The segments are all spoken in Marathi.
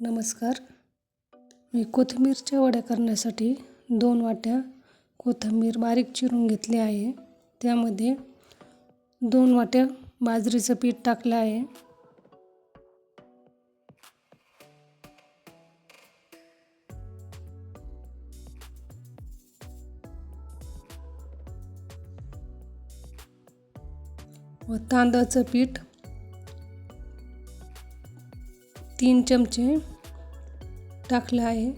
नमस्कार. मी कोथिंबीरच्या वड्या करण्यासाठी दोन वाट्या कोथिंबीर बारीक चिरून घेतली आहे. त्यामध्ये दोन वाट्या बाजरीचं पीठ टाकलं आहे. व तांदळाचं पीठ तीन चमचे टाकलं आहे.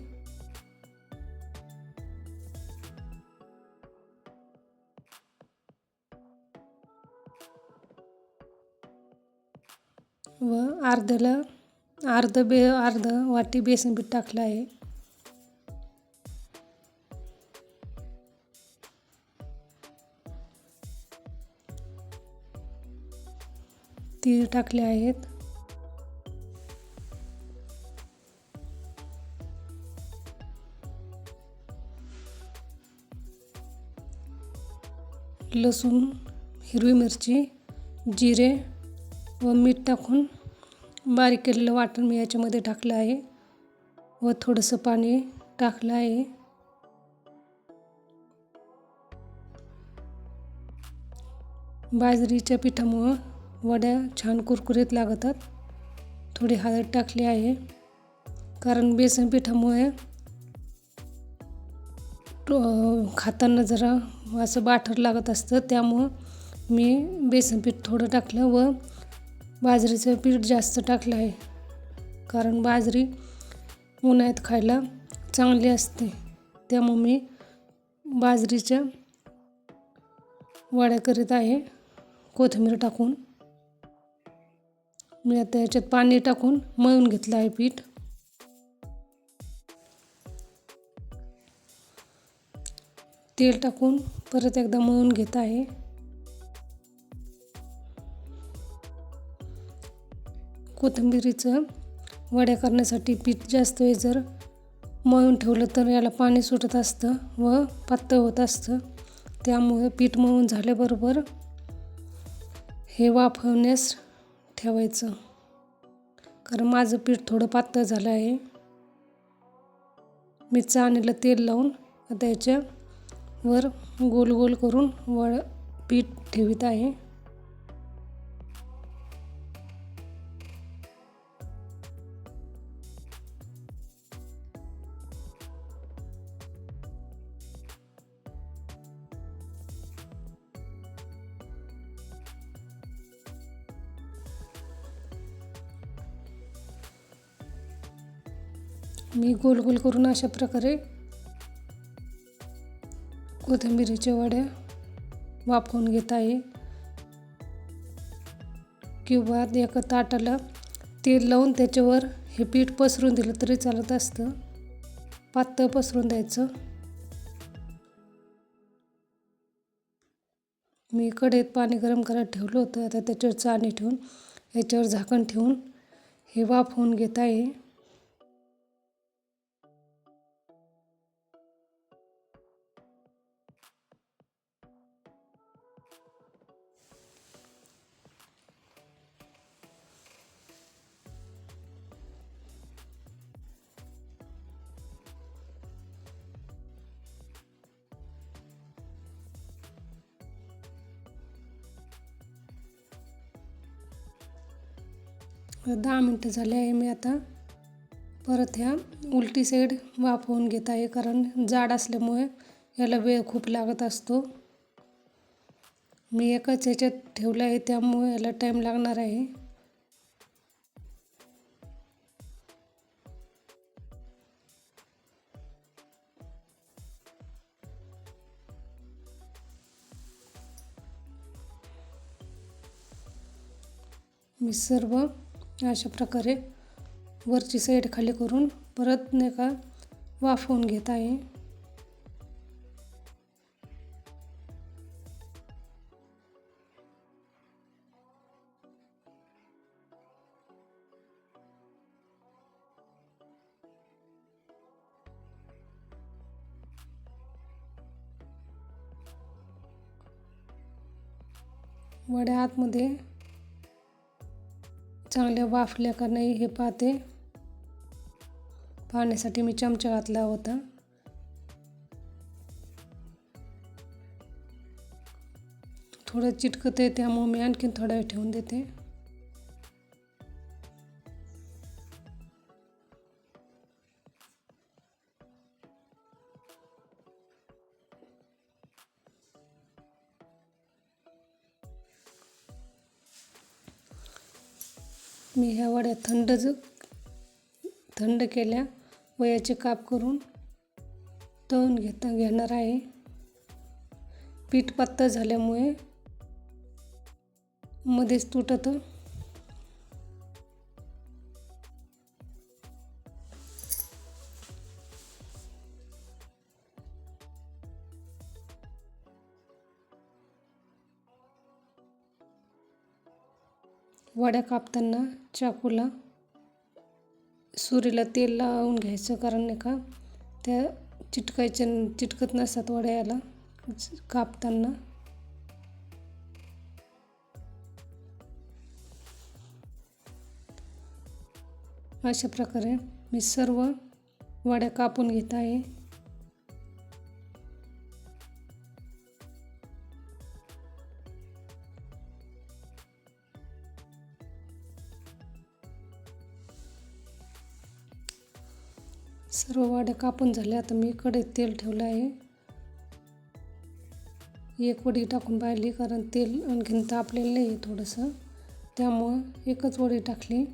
व अर्धला अर्ध बे अर्ध वाटी बेसन पीठ टाकलं आहे. तीळ टाकले आहेत. लसूण हिरवी मिरची जिरे व मीठ टाकून बारीक केलेलं वाटण मी याच्यामध्ये टाकलं आहे व थोडंसं पाणी टाकलं आहे. बाजरीच्या पिठामुळं वड्या छान कुरकुरीत लागतात. थोडी हळद टाकली आहे. कारण बेसन पिठामुळे खाताना जरा असं बाटर लागत असतं त्यामुळं मी बेसन पीठ थोडं टाकलं व बाजरीचं पीठ जास्त टाकलं आहे. कारण बाजरी उन्हाळ्यात खायला चांगली असते. त्यामुळं मी बाजरीच्या वड्या करीत आहे कोथिंबीर टाकून. मी आता याच्यात पाणी टाकून मळून घेतलं आहे पीठ. तेल टाकून परत एकदा मळून घेत आहे. कोथिंबिरीचं वड्या करण्यासाठी पीठ जास्त वेळ जर मळून ठेवलं तर याला पाणी सुटत असतं व पातळ होत असतं. त्यामुळे पीठ मळून झाल्याबरोबर हे वाफवण्यास ठेवायचं. कारण माझं पीठ थोडं पातळ झालं आहे. मी चाळणीला तेल लावून आता वर गोल गोल करून वळ पीठ ठेवित आहे. मी गोल गोल करून अशा प्रकारे कोथिंबिरीच्या वड्या वाफवून घेत आहे. किंवा एका ताटाला तेल लावून त्याच्यावर हे पीठ पसरून दिलं तरी चालत असतं. पातळ पसरून द्यायचं. मी कढईत पाणी गरम करायला ठेवलं होतं. आता त्याच्यावर चाणी ठेवून याच्यावर झाकण ठेवून हे वाफवून घेत आहे. दहा मिनटं झाले आहे मी आता. परत ह्या उलटी साईड वाफवून घेत आहे कारण जाड असल्यामुळे याला वेळ खूप लागत असतो. मी एकाच ह्याच्यात ठेवलं आहे त्यामुळे याला टाईम लागणार आहे. मी सर्व अशा प्रकारे वरची साईड खाली करून परत नाही का वाफवून घेत आहे. वड्या आतमध्ये चांगल्या वाफल्या का नाही हे पाहते. पाहण्यासाठी मी चमचा घातला होता. थोडं चिटकत आहे त्यामुळे मी आणखीन थोडा वेळ ठेवून देते. मी ह्या वड्या थंड ज थंड केल्या व याचे काप करून तळून घेता घेणार आहे. पीठ पातळ झाल्यामुळे मध्येच तुटतं. वड्या कापताना चाकूला सुरीला तेल लावून घ्यायचं कारण नाही का त्या चिटकायच्या चिटकत नसतात वड्या याला कापताना. अशा प्रकारे मी सर्व वड्या कापून घेत आहे. सर्व वाड्या कापून झाल्या आता मी कढईत तेल ठेवलं आहे. एक वडी टाकून पाहिली कारण तेल आणखीन तापलेलं नाही आहे थोडंसं. त्यामुळं एकच वडी टाकली.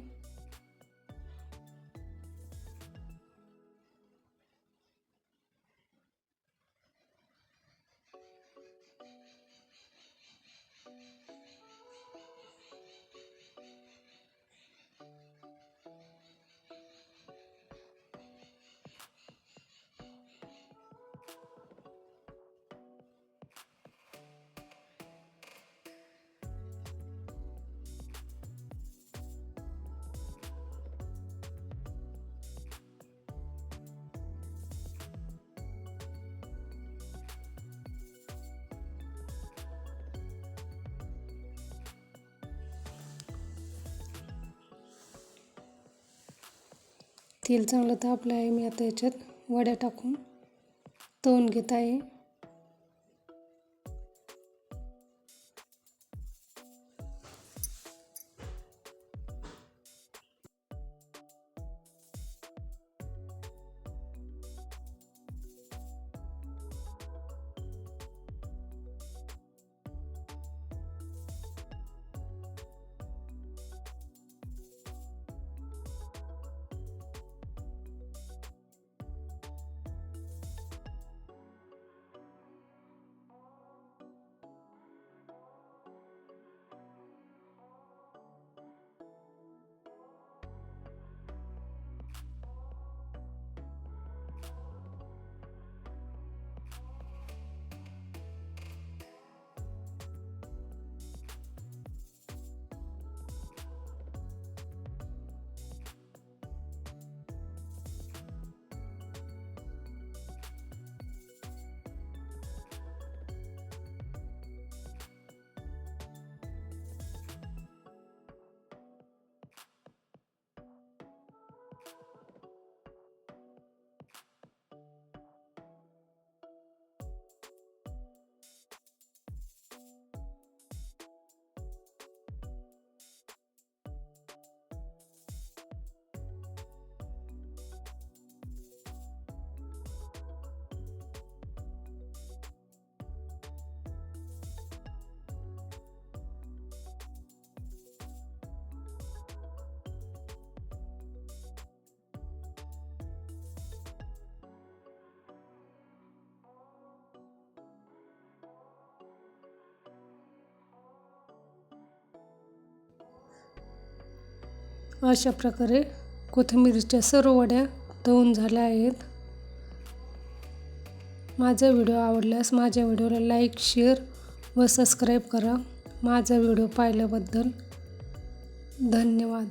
तेल चांगलं तापलं आहे मी आता याच्यात वड्या टाकून तळून घेत आहे. अशा प्रकारे कोथिंबीरीच्या सर्व वड्या दोन झाल्या आहेत. माझा व्हिडिओ आवडल्यास माझ्या व्हिडिओला लाईक शेअर व सबस्क्राईब करा. माझा व्हिडिओ पाहिल्याबद्दल धन्यवाद.